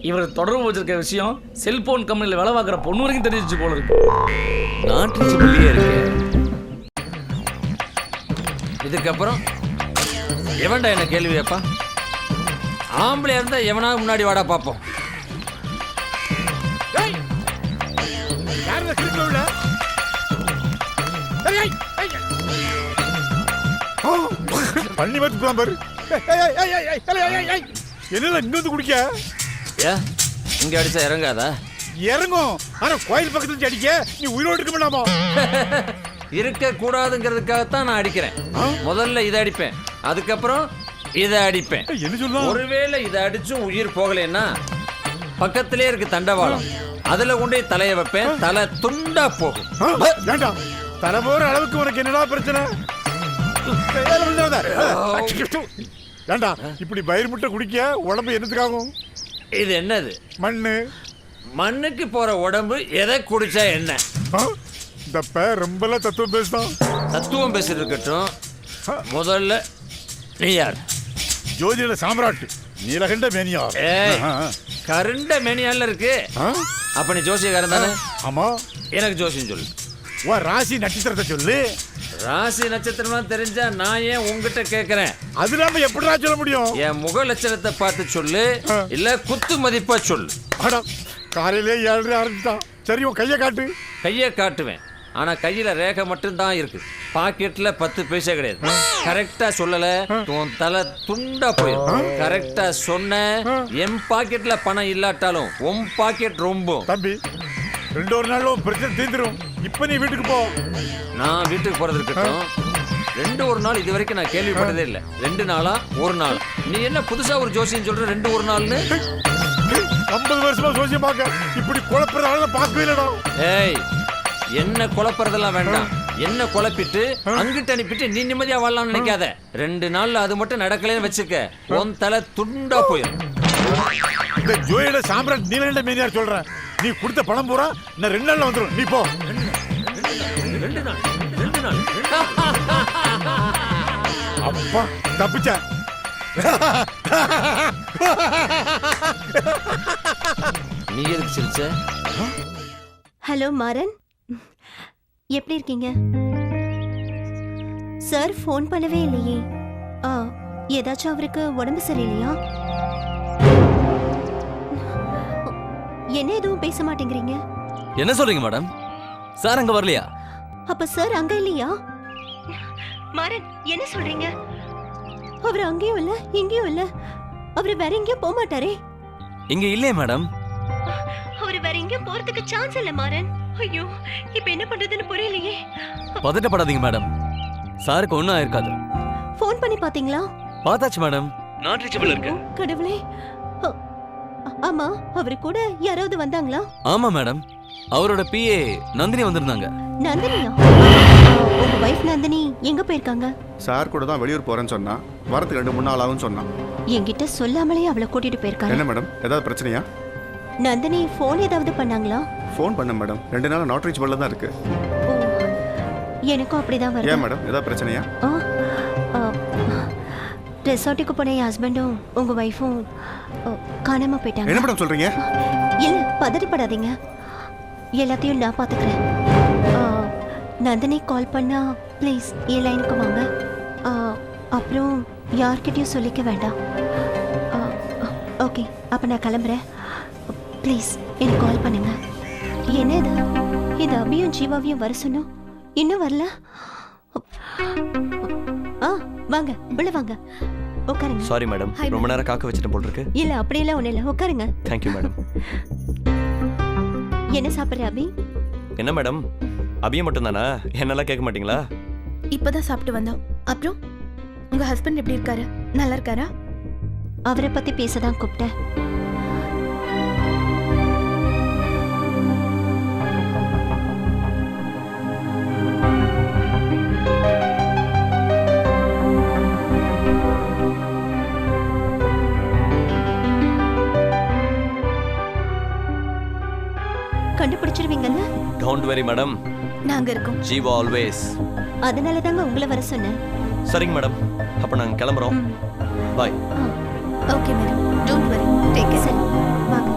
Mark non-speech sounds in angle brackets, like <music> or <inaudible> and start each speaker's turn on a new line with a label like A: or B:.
A: இவர் தொடர்பு வச்சிருக்க விஷயம் செல்போன் கம்பெனியில் வேலை பார்க்குற பொண்ணு வரைக்கும் தெரிஞ்சிச்சு போல இருக்கு.
B: நாட்டு சிப்பிலேயே இருக்கு இதுக்கப்புறம் எவன்டா என்ன கேள்வி கேப்பா ஆம்பளை இருந்தா எவனா முன்னாடி வாடா பார்ப்போம்.
C: பண்ணி மட்டும் பாரு. என்னடா இங்க வந்து குடிக்க
B: ஏ இங்க அடிச்சா இறங்காதா
C: இறங்கும் ஆனா கோயில் பக்கத்துல இருந்து அடிக்க நீ உயிரோடு இருக்க மாட்டாமா
B: இருக்க நான் அடிக்கிறேன் முதல்ல இதை அடிப்பேன் அதுக்கப்புறம் இதை அடிப்பேன்
C: என்ன சொல்லுவா
B: ஒருவேளை இதை அடிச்சும் உயிர் போகலைன்னா பக்கத்திலே இருக்கு தண்டவாளம் அதுல கொண்டு தலையை வைப்பேன் தலை துண்டா போகும்
C: வேண்டாம் தலை போற அளவுக்கு உனக்கு என்னடா பிரச்சனை ஏன்டா இப்படி பயிர் முட்டை குடிக்க உடம்பு என்னத்துக்காகும்?
B: இது என்னது?
C: மண்ணு.
B: மண்ணுக்கு போற உடம்பு எதை குடிச்சா என்ன?
C: இந்த பே ரொம்பலாம் தத்துவம் பேசுதான்.
B: தத்துவம் பேசிட்டு இருக்கட்டும். முதல்ல நீ யார்?
C: ஜோதிட சாம்ராட்டு நீலகண்ட மேனியார்.
B: ஏய். கருண்ட மேனியால இருக்கு? அப்ப நீ ஜோசியக்காரன் தானே?
C: ஆமா.
B: எனக்கு ஜோசியம் சொல்லு.
C: உன் ராசி நட்சத்திரத்தை சொல்லு.
B: ராசி நட்சத்திரம்லாம் தெரிஞ்சா நான் ஏன் உங்ககிட்ட கேக்குறேன்?
C: அது இல்லாம எப்படிடா சொல்ல முடியும்?
B: என் முக லட்சணத்தை பார்த்து சொல்லு இல்ல குத்து மதிப்பா சொல்லு.
C: அடா காலையிலே ஏழரை ஆரம்பிச்சான் சரி உன் கையை காட்டு.
B: கையை காட்டுவேன். ஆனா கையில ரேகை மட்டும்தான் இருக்கு. பாக்கெட்ல பத்து பைசா கிடையாது. கரெக்டா சொல்லல. உன் தலை துண்டா போயிடும் கரெக்டா சொன்ன என் பாக்கெட்ல பணம் இல்லாட்டாலும் உன் பாக்கெட் ரொம்ப
C: தம்பி ரெண்டு ஒரு உன் பிரச்சனை தீர்ந்துரும். இப்ப நீ வீட்டுக்கு போ.
B: நான் வீட்டுக்கு போறது இருக்கட்டும். ரெண்டு ஒரு நாள் இது வரைக்கும் நான் கேள்விப்பட்டதே இல்ல. ரெண்டு நாளா? ஒரு நாள். நீ என்ன புதுசா ஒரு ஜோசியம் சொல்ற? ரெண்டு ஒரு நாள்னு?
C: ஐம்பது வருஷமா சோசியம் பார்க்க. இப்படி குழப்பறதால பார்க்கவே இல்லடா.
B: ஏய் என்ன குழப்பறதெல்லாம் வேண்டாம். என்ன குழப்பிட்டு அங்கிட்டு அனுப்பிட்டு நீ நிம்மதியா வாழலாம்னு நினைக்காத. ரெண்டு நாள்ல அது மட்டும் நடக்கலைன்னு வச்சுக்க. உன் தலை துண்டா போயிடும்
C: இந்த ஜோதிட சாம்ராட் நீலகண்ட மேனியார் சொல்றேன். நீ கொடுத்த பணம் பூரா நான் ரெண்டு நாள்ல வந்துடும் நீ போ.
B: ரெண்டு நாள் ரெண்டு நாள்
C: அப்பா தப்பிச்சேன்.
B: நீ எதுக்கு சிரிச்ச?
D: ஹலோ மாறன். எப்படி இருக்கீங்க? சார் ஃபோன் பண்ணவே இல்லையே. ஆ ஏதாச்சும் அவருக்கு உடம்பு சரியில்லையா? என்ன எதுவும் பேச மாட்டேங்கிறீங்க?
E: என்ன சொல்றீங்க மேடம் சார் அங்க வரலையா?
D: அப்ப சார் அங்க இல்லையா? மாறன் என்ன சொல்றீங்க? அவர் அங்கேயும் இல்ல இங்கேயும் இல்ல. அவர் வேற எங்கேயும் போக மாட்டாரே.
E: இங்க இல்லையே மேடம்.
D: அவர் வேற எங்கேயும் போறதுக்கு சான்ஸ் இல்ல மாறன். ஐயோ இப்ப என்ன பண்றதுன்னு புரியலையே.
E: பதட்டப்படாதீங்க மேடம். சாருக்கு ஒன்றும் ஆயிருக்காது.
D: ஃபோன் பண்ணி பாத்தீங்களா?
E: பார்த்தாச்சு மேடம். நான் ரீச்சபிள் இருக்கு
D: கடவுளே. ஆமா அவரு கூட யாராவது வந்தாங்களா?
E: ஆமா மேடம். அவரோட பிஏ நந்தினி வந்திருந்தாங்க.
D: நந்தினியா? உங்க வைஃப் நந்தினி எங்க போயிருக்காங்க?
F: சார் கூட தான் வெளியூர் போறேன்னு சொன்னா வரத்துக்கு ரெண்டு மூணு நாள் ஆகும்னு சொன்னான்.
D: என்கிட்ட சொல்லாமலே அவளை கூட்டிட்டு போயிருக்காங்க.
F: என்ன மேடம் ஏதாவது பிரச்சனையா?
D: நந்தினி ஃபோன் ஏதாவது பண்ணாங்களா?
F: ஃபோன் பண்ண மேடம் ரெண்டு நாள் நாட் ரீச்சபிள் தான் இருக்கு.
D: ஓ எனக்கும் அப்படிதான்
F: ஏன்
D: வருது
F: மேடம் ஏதாவது பிரச்சனையா?
D: ரெசார்ட்டுக்கு போன என் ஹஸ்பண்டும் உங்க ஒய்ஃபும் காணாம
F: என்ன
D: போயிட்டாங்க
F: மேடம் சொல்றீங்க
D: இல்ல பதட்டப்படாதீங்க எல்லாத்தையும் நான் பாத்துக்கிறேன் ஆ, நந்தினி கால் பண்ணா ப்ளீஸ் என் லைனுக்கு வாங்க. ஆ, அப்புறம் யார்கிட்டயும் சொல்லிக்க வேண்டாம். ஓகே அப்ப நான் கிளம்புறேன். ப்ளீஸ் எனக்கு கால் பண்ணுங்க. என்ன இது? இது அபியும் ஜீவாவையும் வர சொன்னோம் இன்னும் வரல? ஆ வாங்க உள்ள வாங்க. உட்காருங்க.
E: சாரி மேடம் ரொம்ப நேரம் காக்க வச்சுட்டு போல் இருக்கு.
D: இல்ல அப்படியெல்லாம் ஒண்ணு இல்ல. உட்காருங்க.
E: தேங்க்யூ மேடம் <laughs>
D: என்ன சாப்பிடுற அபி?
E: என்ன மேடம்? அபிய மட்டும் தானா என்னெல்லாம் கேட்க மாட்டீங்களா?
G: இப்பதான் சாப்பிட்டு வந்தோம். அப்புறம் உங்க ஹஸ்பண்ட் எப்படி இருக்காரு? நல்லா இருக்காரா?
D: அவரை பத்தி பேசதான் கூப்பிட்டேன்.
E: டோன்ட் வெரி மேடம்
G: நாங்க இருக்கோம்.
E: ஜீவா ஆல்வேஸ்
D: அதனால தாங்க உங்களை வர சொன்னேன்.
E: சரிங்க மேடம் அப்போ நாங்கள் கிளம்புறோம். Bye
G: okay madam don't worry take care
D: சரி வாங்க.